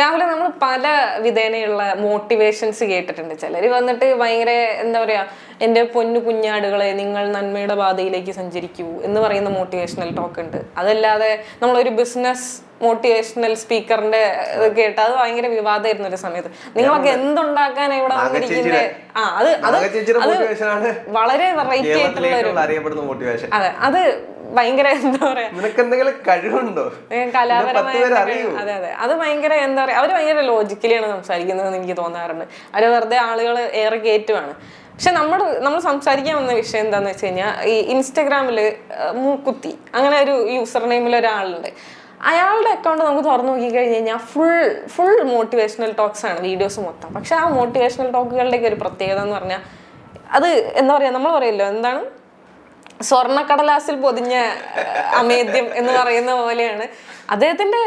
രാവിലെ നമ്മൾ പല വിധേനയുള്ള മോട്ടിവേഷൻസ് കേട്ടിട്ടുണ്ട്. ചിലർ വന്നിട്ട് ഭയങ്കര എന്താ പറയാ എന്റെ പൊന്നു കുഞ്ഞാടുകളെ നിങ്ങൾ നന്മയുടെ പാതയിലേക്ക് സഞ്ചരിക്കൂ എന്ന് പറയുന്ന മോട്ടിവേഷണൽ ടോക്ക് ഉണ്ട്. അതല്ലാതെ നമ്മളൊരു ബിസിനസ് മോട്ടിവേഷണൽ സ്പീക്കറിന്റെ കേട്ട് അത് ഭയങ്കര വിവാദമായിരുന്നു ഒരു സമയത്ത്. നിങ്ങളൊക്കെ എന്തുണ്ടാക്കാൻ ഇവിടെ വന്നിരിക്കുന്നത് ആ അത് അത് വളരെ വെറൈറ്റി ആയിട്ടുള്ള ഒരു അതെ അത് ഭയങ്കര എന്താ പറയാ? നിനക്ക് എന്തെങ്കിലും കഴിവുണ്ടോ കലാപരമായ. അതെ അതെ. അത് ഭയങ്കര എന്താ പറയാ അവർ ഭയങ്കര ലോജിക്കലിയാണ് സംസാരിക്കുന്നതെന്ന് എനിക്ക് തോന്നാറുണ്ട്. അവർ വെറുതെ ആളുകൾ ഏറെ കയറ്റുവാണ് പക്ഷെ നമ്മൾ നമ്മൾ സംസാരിക്കാൻ വന്ന വിഷയം എന്താന്ന് വെച്ച് കഴിഞ്ഞാൽ ഈ ഇൻസ്റ്റഗ്രാമിൽ മൂക്കുത്തി അങ്ങനെ ഒരു യൂസർ നെയിമിൽ ഒരാളുണ്ട്. അയാളുടെ അക്കൗണ്ട് നമുക്ക് തുറന്നു നോക്കി കഴിഞ്ഞ് കഴിഞ്ഞാൽ ഫുൾ ഫുൾ മോട്ടിവേഷണൽ ടോക്സ് ആണ് വീഡിയോസ് മൊത്തം. പക്ഷെ ആ മോട്ടിവേഷണൽ ടോക്കുകളുടെയൊക്കെ ഒരു പ്രത്യേകത എന്ന് പറഞ്ഞാൽ അത് എന്താ പറയുക നമ്മൾ പറയല്ലോ എന്താണ്? സ്വർണക്കടലാസിൽ പൊതിഞ്ഞ അമേദ്യം എന്ന് പറയുന്ന പോലെയാണ്. അദ്ദേഹത്തിന്റെ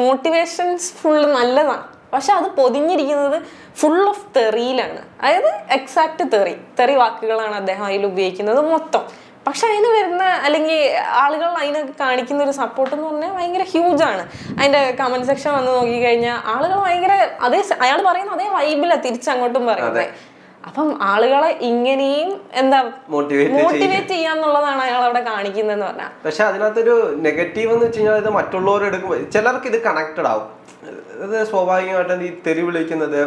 മോട്ടിവേഷൻസ് ഫുള്ള് നല്ലതാണ് പക്ഷെ അത് പൊതിഞ്ഞിരിക്കുന്നത് ഫുൾ ഓഫ് തെറിയിലാണ് അതായത് എക്സാക്ട് തെറി തെറി വാക്കുകളാണ് അദ്ദേഹം അതിൽ ഉപയോഗിക്കുന്നത് മൊത്തം. പക്ഷെ അതിന് വരുന്ന അല്ലെങ്കിൽ ആളുകൾ അതിന് കാണിക്കുന്ന ഒരു സപ്പോർട്ട് എന്ന് പറഞ്ഞാൽ ഭയങ്കര ഹ്യൂജ് ആണ്. അതിന്റെ കമന്റ് സെക്ഷൻ വന്ന് നോക്കിക്കഴിഞ്ഞാൽ ആളുകൾ ഭയങ്കര അതേ അയാൾ പറയുന്ന അതേ വൈബിലാണ് തിരിച്ചങ്ങോട്ടും പറയുന്നത് അപ്പം ആളുകളെ ഇങ്ങനെയും എന്താ മോട്ടിവേറ്റ് ചെയ്യാന്നുള്ളതാണ് അയാൾ അവിടെ കാണിക്കുന്നതെന്ന് പറഞ്ഞാൽ. പക്ഷെ അതിനകത്തൊരു നെഗറ്റീവ് എന്ന് വെച്ച് കഴിഞ്ഞാൽ ഇത് മറ്റുള്ളവർ എടുക്കുമ്പോൾ ചിലർക്ക് ഇത് കണക്റ്റഡ് ആവും. ഇത് സ്വാഭാവികമായിട്ടും ഈ തെറി വിളിക്കുന്നത്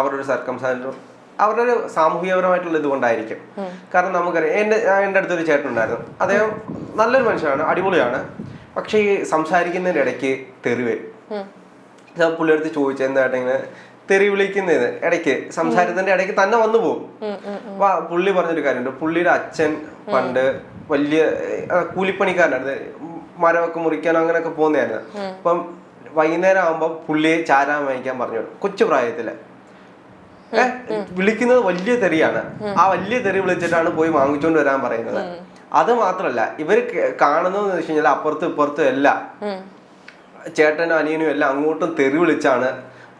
അവരുടെ സർക്കംസാൻസും അവരുടെ ഒരു സാമൂഹികപരമായിട്ടുള്ള ഇതുകൊണ്ടായിരിക്കും കാരണം നമുക്കറിയാം എന്റെ എന്റെ അടുത്തൊരു ചേട്ടൻ ഉണ്ടായിരുന്നു. അദ്ദേഹം നല്ലൊരു മനുഷ്യനാണ് അടിപൊളിയാണ്. പക്ഷേ ഈ സംസാരിക്കുന്നതിന്റെ ഇടയ്ക്ക് തെറി വരും. പുള്ളിയെടുത്ത് ചോദിച്ചു എന്തായിട്ട് ഇങ്ങനെ തെറി വിളിക്കുന്നതിന് ഇടയ്ക്ക് സംസാരത്തിന്റെ ഇടയ്ക്ക് തന്നെ വന്നു പോകും. അപ്പൊ പുള്ളി പറഞ്ഞൊരു കാര്യമുണ്ട്. പുള്ളിയുടെ അച്ഛൻ പണ്ട് വലിയ കൂലിപ്പണിക്കാരനായിരുന്നു മരമൊക്കെ മുറിക്കാനോ അങ്ങനെയൊക്കെ പോകുന്നതായിരുന്നു അപ്പം വൈകുന്നേരം ആകുമ്പോൾ പുള്ളിയെ ചാരാൻ വാങ്ങിക്കാൻ പറഞ്ഞു. കൊച്ചു പ്രായത്തിൽ. വിളിക്കുന്നത് വലിയ തെറിയാണ്. ആ വലിയ തെറി വിളിച്ചിട്ടാണ് പോയി വാങ്ങിച്ചോണ്ട് വരാൻ പറയുന്നത്. അത് മാത്രല്ല ഇവർ കാണുന്നതെന്ന് വെച്ച് കഴിഞ്ഞാൽ അപ്പുറത്തും ഇപ്പുറത്തും എല്ലാം ചേട്ടനും അനിയനും എല്ലാം അങ്ങോട്ടും തെറി വിളിച്ചാണ്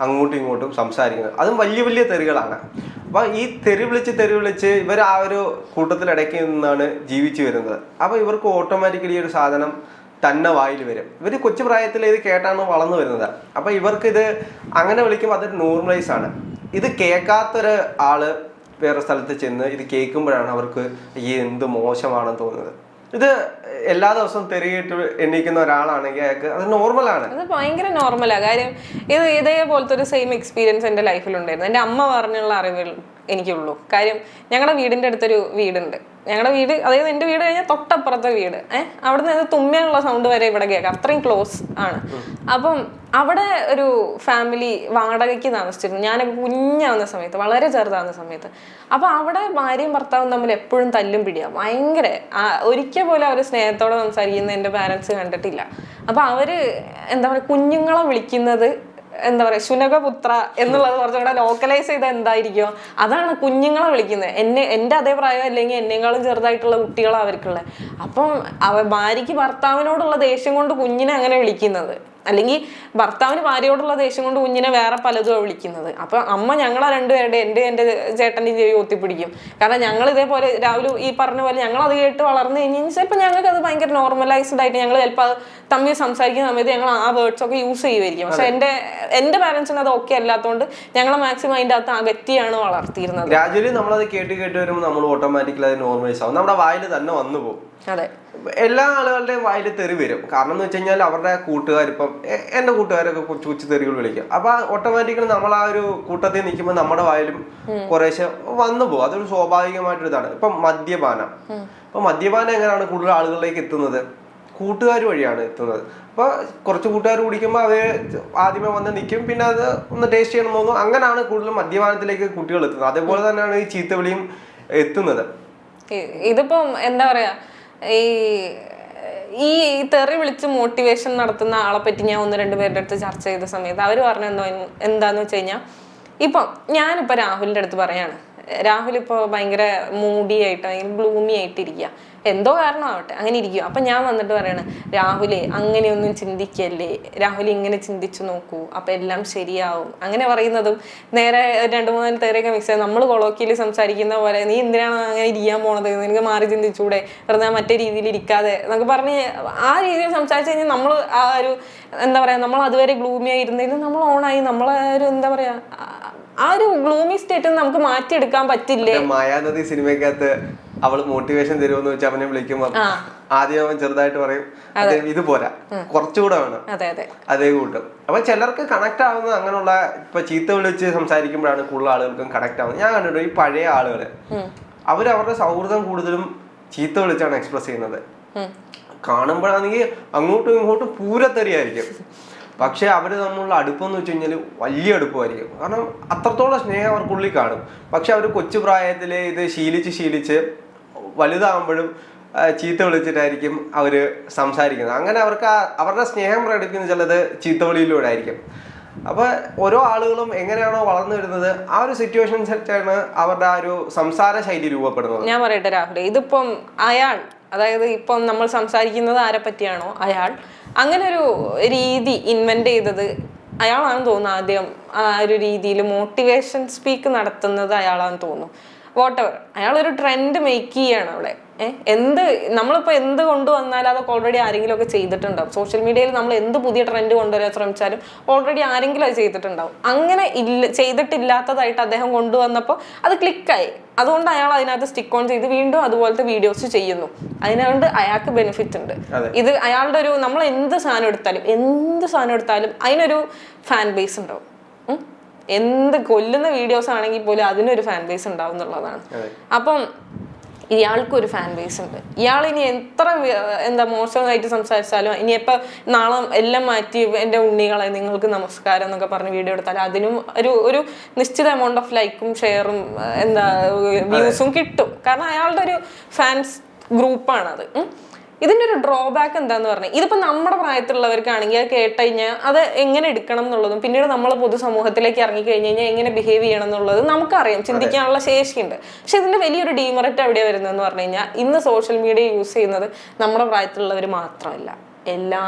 അങ്ങോട്ടും ഇങ്ങോട്ടും സംസാരിക്കുന്നത്. അതും വലിയ വലിയ തെറികളാണ്. അപ്പം ഈ തെറി വിളിച്ച് തെറി വിളിച്ച് ഇവർ ആ ഒരു കൂട്ടത്തിലിടയ്ക്ക് നിന്നാണ് ജീവിച്ചു വരുന്നത്. അപ്പോൾ ഇവർക്ക് ഓട്ടോമാറ്റിക്കലി ഒരു സാധനം തന്നെ വായിൽ വരും. ഇവർ കൊച്ചു പ്രായത്തിൽ ഇത് കേട്ടാണ് വളർന്നു വരുന്നത്. അപ്പോൾ ഇവർക്കിത് അങ്ങനെ വിളിക്കുമ്പോൾ അതൊരു നോർമലൈസ് ആണ്. ഇത് കേൾക്കാത്തൊരു ആൾ വേറെ സ്ഥലത്ത് ചെന്ന് ഇത് കേൾക്കുമ്പോഴാണ് അവർക്ക് ഈ എന്ത് മോശമാണെന്ന് തോന്നുന്നത്. ഇത് എല്ലാ ദിവസവും തെറിയിട്ട് എണ്ണിക്കുന്ന ഒരാളാണെങ്കിൽ അയാൾക്ക് അത് നോർമലാണ്. അത് ഭയങ്കര നോർമലാണ് കാര്യം ഇത് ഇതേപോലത്തെ ഒരു സെയിം എക്സ്പീരിയൻസ് എന്റെ ലൈഫിൽ ഉണ്ടായിരുന്നു എന്റെ അമ്മ പറഞ്ഞുള്ള അറിവുകൾ എനിക്കുള്ളൂ. കാര്യം ഞങ്ങളുടെ വീടിന്റെ അടുത്തൊരു വീടുണ്ട്. ഞങ്ങളുടെ വീട് അതായത് എന്റെ വീട് കഴിഞ്ഞാൽ തൊട്ടപ്പുറത്തെ വീട്. ഏഹ് അവിടെ നിന്ന് തുമ്മിയുള്ള സൗണ്ട് വരെ ഇവിടെ കേൾക്കാം. അത്രയും ക്ലോസ് ആണ്. അപ്പം അവിടെ ഒരു ഫാമിലി വാടകയ്ക്ക് താമസിച്ചിരുന്നു. ഞാനൊക്കെ കുഞ്ഞാവുന്ന സമയത്ത് വളരെ ചെറുതാവുന്ന സമയത്ത്. അപ്പം അവിടെ ഭാര്യയും ഭർത്താവും തമ്മിൽ എപ്പോഴും തല്ലും പിടിയാ. ഭയങ്കര ഒരിക്കൽ പോലും അവർ സ്നേഹത്തോടെ സംസാരിക്കുന്ന എന്റെ പാരൻസ് കണ്ടിട്ടില്ല. അപ്പം അവർ എന്താ പറയുക കുഞ്ഞുങ്ങളെ വിളിക്കുന്നത് എന്താ പറയാ ശുനകപുത്ര എന്നുള്ളത് കുറച്ചുകൂടെ ലോക്കലൈസ് ചെയ്ത എന്തായിരിക്കും? അതാണ് കുഞ്ഞുങ്ങളെ വിളിക്കുന്നത്. എന്നെ എന്റെ അതേ പ്രായം അല്ലെങ്കിൽ എന്നെക്കാളും ചെറുതായിട്ടുള്ള കുട്ടികളാണ് അവർക്കുള്ളത്. അപ്പം അവ ഭാര്യയ്ക്ക് ഭർത്താവിനോടുള്ള ദേഷ്യം കൊണ്ട് കുഞ്ഞിനെ അങ്ങനെ വിളിക്കുന്നത്. അല്ലെങ്കിൽ ഭർത്താവിന് ഭാര്യയോടുള്ള ദേഷ്യം കൊണ്ട് കുഞ്ഞിനെ വേറെ പലതും വിളിക്കുന്നത്. അപ്പൊ അമ്മ ഞങ്ങളെ രണ്ടുപേരുടെ എന്റെ എന്റെ ചേട്ടന്റെ ചെവി ഒത്തിപ്പിടിക്കും. കാരണം ഞങ്ങൾ ഇതേപോലെ രാവിലെ ഈ പറഞ്ഞ പോലെ ഞങ്ങൾ അത് കേട്ട് വളർന്നു കഴിഞ്ഞാൽ ചിലപ്പോൾ ഞങ്ങൾക്ക് അത് ഭയങ്കര നോർമലൈസ്ഡ് ആയിട്ട് ഞങ്ങൾ ചിലപ്പോൾ അത് തമ്മിൽ സംസാരിക്കുന്ന സമയത്ത് ഞങ്ങൾ ആ വേർഡ്സ് ഒക്കെ യൂസ് ചെയ്യുമായിരിക്കും. പക്ഷെ എന്റെ എന്റെ പാരൻസിന് അത് ഓക്കെ അല്ലാത്തതുകൊണ്ട് ഞങ്ങൾ മാക്സിമം അതിന്റെ അകത്ത് അകറ്റിയാണ് വളർത്തിയിരുന്നത്. ഗ്രാജുവലി നമ്മളത് കേട്ട് കേട്ട് വരുമ്പോൾ നമ്മൾ ഓട്ടോമാറ്റിക്കലി അത് നോർമലൈസ് ആവും. നമ്മുടെ വായിൽ തന്നെ വന്നു പോകും. അതെ. എല്ലാ ആളുകളുടെയും വായിൽ തെറി വരും. കാരണം എന്ന് വെച്ച് കഴിഞ്ഞാൽ അവരുടെ എ- എന്റെ കൂട്ടുകാരൊക്കെ കൊച്ചു കൊച്ചു തെറികൾ വിളിക്കും. അപ്പൊ ഓട്ടോമാറ്റിക്കലി നമ്മൾ ആ ഒരു കൂട്ടത്തിൽ നിൽക്കുമ്പോൾ നമ്മുടെ വായിലും കുറേശ്ശെ വന്നു പോകും. അതൊരു സ്വാഭാവികമായിട്ടൊരു ഇതാണ്. ഇപ്പം മദ്യപാനം. ഇപ്പൊ മദ്യപാനം എങ്ങനെയാണ് കൂടുതൽ ആളുകളിലേക്ക് എത്തുന്നത്? കൂട്ടുകാർ വഴിയാണ് എത്തുന്നത്. അപ്പൊ കുറച്ച് കൂട്ടുകാർ കുടിക്കുമ്പോൾ അവർ ആദ്യമേ വന്ന് നിൽക്കും. പിന്നെ അത് ഒന്ന് ടേസ്റ്റ് ചെയ്യണം തോന്നും. അങ്ങനെയാണ് കൂടുതലും മദ്യപാനത്തിലേക്ക് കുട്ടികൾ എത്തുന്നത്. അതേപോലെ തന്നെയാണ് ഈ ചീത്തവിളിയും എത്തുന്നത്. ഇതിപ്പം എന്താ പറയാ ഈ ഈ തെറി വിളിച്ച് മോട്ടിവേഷൻ നടത്തുന്ന ആളെ പറ്റി ഞാൻ ഒന്ന് രണ്ട് പേരുടെ അടുത്ത് ചർച്ച ചെയ്ത സമയത്ത് അവർ പറഞ്ഞ എന്തോ എന്താന്ന് വെച്ച് കഴിഞ്ഞാൽ ഇപ്പം ഞാനിപ്പോൾ രാഹുലിന്റെ അടുത്ത് പറയാണ്. രാഹുൽ ഇപ്പോൾ ഭയങ്കര മൂഡി ആയിട്ട് അല്ലെങ്കിൽ ബ്ലൂമി ആയിട്ട് ഇരിക്കുക എന്തോ കാരണമാവട്ടെ അങ്ങനെ ഇരിക്കും അപ്പം ഞാൻ വന്നിട്ട് പറയണേ രാഹുലെ അങ്ങനെയൊന്നും ചിന്തിക്കല്ലേ? രാഹുൽ ഇങ്ങനെ ചിന്തിച്ചു നോക്കൂ അപ്പം എല്ലാം ശരിയാവും. അങ്ങനെ പറയുന്നതും നേരെ രണ്ട് മൂന്നാൽ തേരെയൊക്കെ മിക്സ് ചെയ്ത് നമ്മൾ കൊളോക്കിയിൽ സംസാരിക്കുന്ന പോലെ നീ എന്തിനാണ് അങ്ങനെ ഇരിക്കാൻ പോണത്? നിനക്ക് മാറി ചിന്തിച്ചൂടെ? വെറുതെ മറ്റേ രീതിയിൽ ഇരിക്കാതെ. എന്നൊക്കെ പറഞ്ഞ് ആ രീതിയിൽ സംസാരിച്ച് കഴിഞ്ഞാൽ നമ്മൾ ആ ഒരു എന്താ പറയാ നമ്മൾ അതുവരെ ഗ്ലൂമിയായിരുന്നെങ്കിലും നമ്മൾ ഓണായി നമ്മളെ ഒരു എന്താ പറയാ ആ- ഒരു ഗ്ലൂമി സ്റ്റേറ്റ് നമുക്ക് മാറ്റിയെടുക്കാൻ പറ്റില്ലേ? മായാനദി സിനിമയ്ക്കകത്ത് അവൾ മോട്ടിവേഷൻ തരുമെന്ന് വെച്ച് അവനെ വിളിക്കുമ്പോ ആദ്യം അവൻ ചെറുതായിട്ട് പറയും "അതെ, ഇത് പോരാ. കുറച്ചുകൂടെ വേണം. അതെ കൂട്ടും. അപ്പൊ ചിലർക്ക് കണക്ട് ആവുന്ന അങ്ങനെയുള്ള ഇപ്പൊ ചീത്ത വിളിച്ച് സംസാരിക്കുമ്പോഴാണ് കൂടുതൽ ആളുകൾക്കും കണക്ട് ആവുന്നത്. ഞാൻ കണ്ടിട്ടുണ്ട് ഈ പഴയ ആളുകൾ. അവർ അവരുടെ സൗഹൃദം കൂടുതലും ചീത്ത വിളിച്ചാണ് എക്സ്പ്രസ് ചെയ്യുന്നത്. കാണുമ്പോഴാണെങ്കിൽ അങ്ങോട്ടും ഇങ്ങോട്ടും പൂരത്തെറിയായിരിക്കും പക്ഷെ അവർ തമ്മിലുള്ള അടുപ്പം എന്ന് വെച്ച് കഴിഞ്ഞാൽ വലിയ അടുപ്പമായിരിക്കും കാരണം അത്രത്തോളം സ്നേഹം അവർക്കുള്ളിൽ കാണും. പക്ഷെ അവർ കൊച്ചു പ്രായത്തിൽ ഇത് ശീലിച്ച് ശീലിച്ച് വലുതാകുമ്പോഴും ചീത്ത വിളിച്ചിട്ടായിരിക്കും അവർ സംസാരിക്കുന്നത്. അങ്ങനെ അവർക്ക് അവരുടെ സ്നേഹം പ്രകടിപ്പിക്കുന്ന ചിലത് ചീത്ത വിളിയിലൂടെ ആയിരിക്കും. അപ്പോൾ ഓരോ ആളുകളും എങ്ങനെയാണോ വളർന്നു വരുന്നത് ആ ഒരു സിറ്റുവേഷൻ അനുസരിച്ചാണ് അവരുടെ ആ ഒരു സംസാര ശൈലി രൂപപ്പെടുന്നത്. ഞാൻ പറയട്ടെ രാഹുൽ ഇതിപ്പം അയാൾ അതായത് ഇപ്പം നമ്മൾ സംസാരിക്കുന്നത് ആരെ പറ്റിയാണോ? അയാൾ. അങ്ങനെ ഒരു രീതി ഇൻവെന്റ് ചെയ്തത് അയാളാണെന്ന് തോന്നുന്നു ആദ്യം ആ ഒരു രീതിയിൽ മോട്ടിവേഷൻ സ്പീക്ക് നടത്തുന്നത് അയാളാണെന്ന് തോന്നുന്നു. വോട്ടെവർ അയാൾ ഒരു ട്രെൻഡ് മേക്ക് ചെയ്യാണ് അവിടെ. എന്ത് നമ്മളിപ്പോൾ എന്ത് കൊണ്ടുവന്നാലും അതൊക്കെ ഓൾറെഡി ആരെങ്കിലും ഒക്കെ ചെയ്തിട്ടുണ്ടാവും. സോഷ്യൽ മീഡിയയിൽ നമ്മൾ എന്ത് പുതിയ ട്രെൻഡ് കൊണ്ടുവരാൻ ശ്രമിച്ചാലും ഓൾറെഡി ആരെങ്കിലും അത് ചെയ്തിട്ടുണ്ടാവും. അങ്ങനെ ഇല്ല ചെയ്തിട്ടില്ലാത്തതായിട്ട് അദ്ദേഹം കൊണ്ടുവന്നപ്പോൾ അത് ക്ലിക്കായി അതുകൊണ്ട് അയാൾ അതിനകത്ത് സ്റ്റിക്ക് ഓൺ ചെയ്ത് വീണ്ടും അതുപോലത്തെ വീഡിയോസ് ചെയ്യുന്നു. അതിനുകൊണ്ട് അയാൾക്ക് ബെനിഫിറ്റ് ഉണ്ട്. ഇത് അയാളുടെ ഒരു നമ്മൾ എന്ത് സാധനം എടുത്താലും എന്ത് സാധനം എടുത്താലും അതിനൊരു ഫാൻ ബേസ് ഉണ്ടാവും? എന്ത് കൊല്ലുന്ന വീഡിയോസ് ആണെങ്കിൽ പോലും അതിനൊരു ഫാൻ ബേസ് ഉണ്ടാവും എന്നുള്ളതാണ്. അപ്പം ഇയാൾക്കും ഒരു ഫാൻ ബേസ് ഉണ്ട്. ഇയാൾ ഇനി എത്ര എന്താ മോശമായിട്ട് സംസാരിച്ചാലും ഇനി ഇപ്പൊ നാളെ എല്ലാം മാറ്റി എന്റെ ഉണ്ണികളെ നിങ്ങൾക്ക് നമസ്കാരം എന്നൊക്കെ പറഞ്ഞ് വീഡിയോ എടുത്താലും അതിനും ഒരു ഒരു നിശ്ചിത എമൗണ്ട് ഓഫ് ലൈക്കും ഷെയറും എന്താ വ്യൂസും കിട്ടും. കാരണം അയാളുടെ ഒരു ഫാൻസ് ഗ്രൂപ്പാണത് ഉം. ഇതിന്റെ ഒരു ഡ്രോബാക്ക് എന്താന്ന് പറഞ്ഞാൽ ഇതിപ്പോ നമ്മുടെ പ്രായത്തിലുള്ളവർക്കാണെങ്കിൽ അത് കേട്ട് കഴിഞ്ഞാൽ അത് എങ്ങനെ എടുക്കണം എന്നുള്ളതും പിന്നീട് നമ്മൾ പൊതുസമൂഹത്തിലേക്ക് ഇറങ്ങി കഴിഞ്ഞ് കഴിഞ്ഞാൽ എങ്ങനെ ബിഹേവ് ചെയ്യണം എന്നുള്ളത് നമുക്കറിയാം. ചിന്തിക്കാനുള്ള ശേഷിയുണ്ട്. പക്ഷെ ഇതിന്റെ വലിയൊരു ഡീമറിറ്റ് എവിടെയാണ് വരുന്നതെന്ന് പറഞ്ഞു കഴിഞ്ഞാൽ ഇന്ന് സോഷ്യൽ മീഡിയ യൂസ് ചെയ്യുന്നത് നമ്മുടെ പ്രായത്തിലുള്ളവർ മാത്രമല്ല. എല്ലാ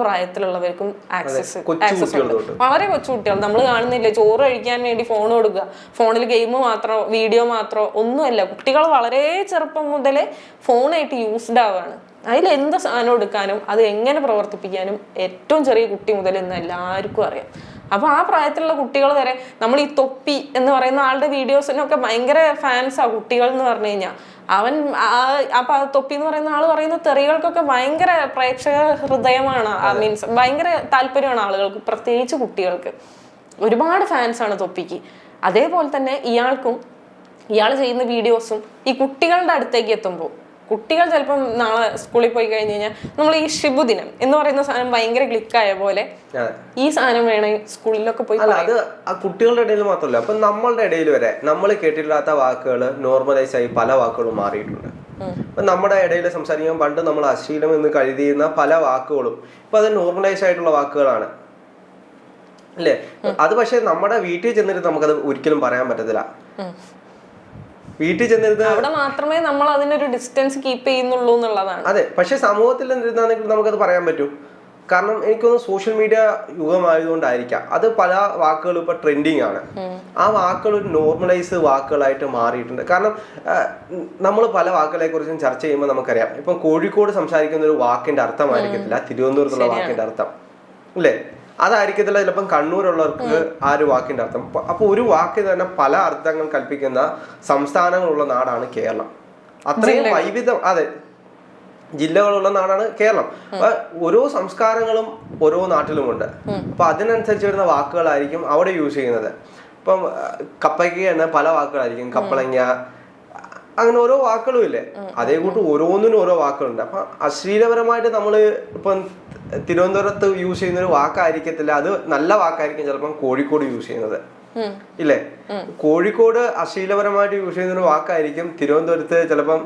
പ്രായത്തിലുള്ളവർക്കും ആക്സസ് ആക്സസ് ഉണ്ട്. വളരെ കൊച്ചു കുട്ടികൾ. നമ്മൾ കാണുന്നില്ല ചോറ് കഴിക്കാൻ വേണ്ടി ഫോൺ കൊടുക്കുക. ഫോണിൽ ഗെയിം മാത്രമോ വീഡിയോ മാത്രമോ ഒന്നുമല്ല. കുട്ടികൾ വളരെ ചെറുപ്പം മുതലേ ഫോണായിട്ട് യൂസ്ഡ് ആവുകയാണ് അതിൽ എന്ത് സാധനം എടുക്കാനും അത് എങ്ങനെ പ്രവർത്തിപ്പിക്കാനും ഏറ്റവും ചെറിയ കുട്ടി മുതൽ ഇന്ന് എല്ലാവർക്കും അറിയാം. അപ്പൊ ആ പ്രായത്തിലുള്ള കുട്ടികൾ വരെ നമ്മൾ ഈ തൊപ്പി എന്ന് പറയുന്ന ആളുടെ വീഡിയോസിനൊക്കെ ഭയങ്കര ഫാൻസാണ് കുട്ടികൾ എന്ന് പറഞ്ഞു കഴിഞ്ഞാൽ അവൻ ആ- അപ്പൊ ആ തൊപ്പി എന്ന് പറയുന്ന ആൾ പറയുന്ന തെറികൾക്കൊക്കെ ഭയങ്കര പ്രേക്ഷക ഹൃദയമാണ് മീൻസ് ഭയങ്കര താല്പര്യമാണ് ആളുകൾക്ക് പ്രത്യേകിച്ച് കുട്ടികൾക്ക്. ഒരുപാട് ഫാൻസാണ് തൊപ്പിക്ക്. അതേപോലെ തന്നെ ഇയാൾക്കും ഇയാൾ ചെയ്യുന്ന വീഡിയോസും ഈ കുട്ടികളുടെ അടുത്തേക്ക് എത്തുമ്പോൾ കുട്ടികൾ ചിലപ്പം നാളെ സ്കൂളിൽ പോയി കഴിഞ്ഞ് കഴിഞ്ഞാൽ നമ്മൾ ഈ ശിബുദിനം എന്ന് പറയുന്ന സാധനം ഭയങ്കര ക്ലിക്കായ പോലെ ഈ സാധനം വേണേ സ്കൂളിലൊക്കെ പോയി അത് കുട്ടികളുടെ ഇടയിൽ മാത്രമല്ല അപ്പൊ നമ്മളുടെ ഇടയിൽ വരെ നമ്മൾ കേട്ടിട്ടില്ലാത്ത വാക്കുകൾ നോർമലൈസ് ആയി പല വാക്കുകളും മാറിയിട്ടുണ്ട്. ഇപ്പൊ നമ്മുടെ ഇടയിൽ സംസാരിക്കാൻ പണ്ട് നമ്മൾ അശ്ലീലം എന്ന് കരുതിയിരുന്ന പല വാക്കുകളും ഇപ്പൊ അത് നോർമലൈസ് ആയിട്ടുള്ള വാക്കുകളാണ്. അല്ലേ? അത് പക്ഷെ നമ്മുടെ വീട്ടിൽ ചെന്നിട്ട് നമുക്കത് ഒരിക്കലും പറയാൻ പറ്റത്തില്ല. വീട്ടിൽ ചെന്നിരുന്ന അവിടെ മാത്രമേ നമ്മൾ അതിനൊരു ഡിസ്റ്റൻസ് കീപ്പ് ചെയ്യുന്നുള്ളൂ എന്നുള്ളതാണ്. അതെ പക്ഷെ സമൂഹത്തിൽ നിന്നിരുന്നാണെങ്കിൽ നമുക്കത് പറയാൻ പറ്റും. കാരണം എനിക്കൊന്ന് സോഷ്യൽ മീഡിയ യുഗമായതുകൊണ്ടായിരിക്കാം. അത് പല വാക്കുകളും ഇപ്പൊ ട്രെൻഡിങ് ആണ്. ആ വാക്കുകൾ ഒരു നോർമലൈസ് വാക്കുകളായിട്ട് മാറിയിട്ടുണ്ട്. കാരണം നമ്മൾ പല വാക്കുകളെ കുറിച്ചും ചർച്ച ചെയ്യുമ്പോൾ നമുക്കറിയാം. ഇപ്പം കോഴിക്കോട് സംസാരിക്കുന്ന ഒരു വാക്കിന്റെ അർത്ഥമായിരിക്കത്തില്ല. തിരുവനന്തപുരത്തുള്ള വാക്കിന്റെ അർത്ഥം. അല്ലേ? അതായിരിക്കത്തില്ല ചിലപ്പം കണ്ണൂരുള്ളവർക്ക് ആ ഒരു വാക്കിന്റെ അർത്ഥം. അപ്പൊ- അപ്പൊ ഒരു വാക്കിന് തന്നെ പല അർത്ഥങ്ങൾ കൽപ്പിക്കുന്ന സംസ്ഥാനങ്ങളുള്ള നാടാണ് കേരളം. അത്രയും വൈവിധ്യം അതെ. ജില്ലകളുള്ള നാടാണ് കേരളം. അപ്പൊ ഓരോ സംസ്കാരങ്ങളും ഓരോ നാട്ടിലുമുണ്ട്. അപ്പൊ അതിനനുസരിച്ച് വരുന്ന വാക്കുകളായിരിക്കും അവിടെ യൂസ് ചെയ്യുന്നത്. ഇപ്പം കപ്പയ്ക്ക് തന്നെ പല വാക്കുകളായിരിക്കും. കപ്പളങ്ങ അങ്ങനെ ഓരോ വാക്കുകളും ഇല്ലേ അതേ കൂട്ട് ഓരോന്നിനും ഓരോ വാക്കുകളുണ്ട്. അപ്പൊ അശ്ലീലപരമായിട്ട് നമ്മൾ ഇപ്പം തിരുവനന്തപുരത്ത് യൂസ് ചെയ്യുന്ന ഒരു വാക്കായിരിക്കത്തില്ല. അത് നല്ല വാക്കായിരിക്കും ചിലപ്പം കോഴിക്കോട് യൂസ് ചെയ്യുന്നത്. ഇല്ലേ? കോഴിക്കോട് അശ്ലീലപരമായിട്ട് യൂസ് ചെയ്യുന്ന ഒരു വാക്കായിരിക്കും തിരുവനന്തപുരത്ത് ചിലപ്പം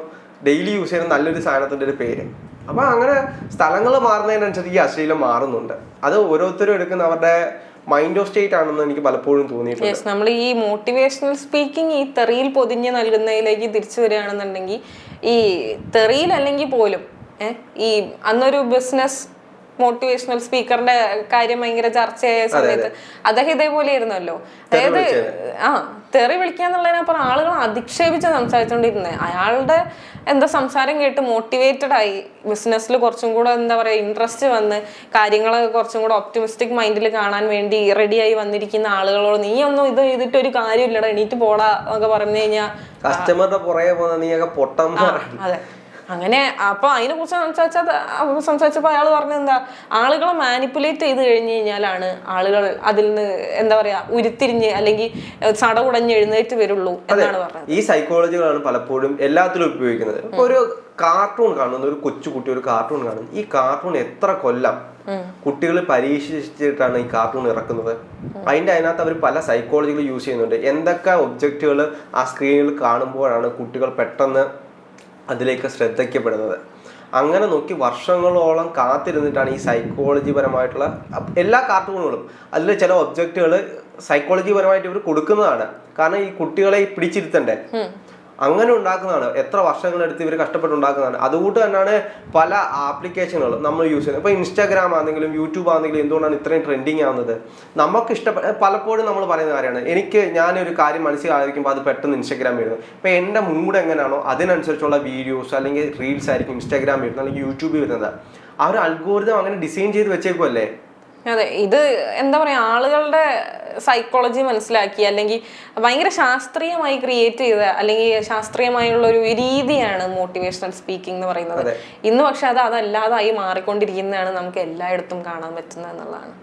ഡെയിലി യൂസ് ചെയ്യുന്ന നല്ലൊരു സാധനത്തിന്റെ ഒരു പേര്. അപ്പൊ അങ്ങനെ സ്ഥലങ്ങൾ മാറുന്നതിനനുസരിച്ച് ഈ അശ്ലീലം മാറുന്നുണ്ട്. അത് ഓരോരുത്തരും എടുക്കുന്ന അവരുടെ മൈൻഡ് ഓഫ് സ്റ്റേറ്റ് ആണെന്ന് എനിക്ക് പലപ്പോഴും തോന്നിയിട്ടുണ്ട്. നമ്മൾ ഈ മോട്ടിവേഷണൽ സ്പീക്കിംഗ് ഈ തെറിയിൽ പൊതിഞ്ഞ് നൽകുന്നതിലേക്ക് തിരിച്ചു വരികയാണെന്നുണ്ടെങ്കിൽ ഈ തെറിയിൽ അല്ലെങ്കിൽ പോലും ഈ അന്നൊരു ബിസിനസ് മോട്ടിവേഷണൽ സ്പീക്കറിന്റെ കാര്യം ഭയങ്കര ചർച്ചയായ സമയത്ത്. അദ്ദേഹം ഇതേപോലെ ആയിരുന്നല്ലോ. അതായത് ആ തെറി വിളിക്കാന്നുള്ളതിനപ്പുറം ആളുകൾ അധിക്ഷേപിച്ച് സംസാരിച്ചുകൊണ്ടിരുന്നത് അയാളുടെ എന്താ സംസാരം കേട്ട് മോട്ടിവേറ്റഡ് ആയി. ബിസിനസ്സിൽ കുറച്ചും കൂടെ എന്താ പറയുക ഇൻട്രസ്റ്റ് വന്ന് കാര്യങ്ങൾ കുറച്ചും കൂടെ ഒപ്റ്റിമിസ്റ്റിക് മൈൻഡിൽ കാണാൻ വേണ്ടി റെഡിയായി വന്നിരിക്കുന്ന ആളുകളോട് നീ ഒന്നും ഇത് ചെയ്തിട്ട് ഒരു കാര്യമില്ലടാ എണീറ്റ് പോടാ എന്നൊക്കെ പറഞ്ഞു കഴിഞ്ഞാൽ കസ്റ്റമറുടെ പുറകെ പോകുന്ന നീ ഒക്കെ പൊട്ടം അതെ. അങ്ങനെ അപ്പൊ അതിനെ കുറിച്ച് സംസാരിച്ചത് സംസാരിച്ചപ്പോ അയാൾ പറഞ്ഞത് എന്താ? ആളുകളെ മാനിപ്പുലേറ്റ് ചെയ്ത് കഴിഞ്ഞു കഴിഞ്ഞാലാണ് ആളുകൾ അതിൽ നിന്ന് എന്താ പറയാ ഉരുത്തിരിഞ്ഞ് അല്ലെങ്കിൽ സടകുടഞ്ഞ് എഴുന്നേറ്റ് വരുള്ളൂ എന്നാണ് പറഞ്ഞത്. ഈ സൈക്കോളജികളാണ് പലപ്പോഴും എല്ലാത്തിലും ഉപയോഗിക്കുന്നത്. ഒരു കാർട്ടൂൺ കാണുന്ന. ഒരു കൊച്ചുകുട്ടി ഒരു കാർട്ടൂൺ കാണുന്നു. ഈ കാർട്ടൂൺ എത്ര കൊല്ലം കുട്ടികൾ പരീക്ഷിച്ചിട്ടാണ് ഈ കാർട്ടൂൺ ഇറക്കുന്നത്? അതിന്റെ അതിനകത്ത് അവർ പല സൈക്കോളജികൾ യൂസ് ചെയ്യുന്നുണ്ട്. എന്തൊക്കെ ഒബ്ജക്റ്റുകൾ ആ സ്ക്രീനിൽ കാണുമ്പോഴാണ് കുട്ടികൾ പെട്ടെന്ന് അതിലേക്ക് ശ്രദ്ധിക്കപ്പെടുന്നത് അങ്ങനെ നോക്കി വർഷങ്ങളോളം കാത്തിരുന്നിട്ടാണ് ഈ സൈക്കോളജി പരമായിട്ടുള്ള എല്ലാ കാർട്ടൂണുകളും അതിൽ ചില ഒബ്ജക്റ്റുകൾ സൈക്കോളജി പരമായിട്ട് ഇവർ കൊടുക്കുന്നതാണ്. കാരണം ഈ കുട്ടികളെ പിടിച്ചിരുത്തണ്ടേ? അങ്ങനെ ഉണ്ടാക്കുന്നതാണ്. എത്ര വർഷങ്ങളെടുത്ത് ഇവർ കഷ്ടപ്പെട്ടുണ്ടാക്കുന്നതാണ്. അതുകൊണ്ട് തന്നെയാണ് പല ആപ്ലിക്കേഷനുകളും നമ്മൾ യൂസ് ചെയ്യുന്നത്. ഇപ്പോൾ ഇൻസ്റ്റാഗ്രാം ആണെങ്കിലും യൂട്യൂബ് ആണെങ്കിലും എന്തുകൊണ്ടാണ് ഇത്രയും ട്രെൻഡിങ് ആവുന്നത്? നമുക്ക് ഇഷ്ടപ്പെട്ട പലപ്പോഴും നമ്മൾ പറയുന്ന കാര്യമാണ്. എനിക്ക് ഞാനൊരു കാര്യം മനസ്സിലായിരിക്കുമ്പോൾ അത് പെട്ടെന്ന് ഇൻസ്റ്റാഗ്രാം വരുന്നത് ഇപ്പോൾ എന്റെ മൂഡ് എങ്ങനെയാണോ അതിനനുസരിച്ചുള്ള വീഡിയോസ് അല്ലെങ്കിൽ റീൽസ് ആയിരിക്കും ഇൻസ്റ്റാഗ്രാം വരുന്നത് അല്ലെങ്കിൽ യൂട്യൂബിൽ വരുന്നത്. ആ ഒരു അൽഗോരിതം അങ്ങനെ ഡിസൈൻ ചെയ്ത് വെച്ചേക്കുമല്ലേ അതെ ഇത് എന്താ പറയാ ആളുകളുടെ സൈക്കോളജി മനസ്സിലാക്കി അല്ലെങ്കിൽ ഭയങ്കര ശാസ്ത്രീയമായി ക്രിയേറ്റ് ചെയ്ത അല്ലെങ്കിൽ ശാസ്ത്രീയമായുള്ള ഒരു രീതിയാണ് മോട്ടിവേഷണൽ സ്പീക്കിംഗ് എന്ന് പറയുന്നത്. ഇന്ന് പക്ഷെ അത് അതല്ലാതായി മാറിക്കൊണ്ടിരിക്കുന്നതാണ് നമുക്ക് എല്ലായിടത്തും കാണാൻ പറ്റുന്നത് എന്നുള്ളതാണ്.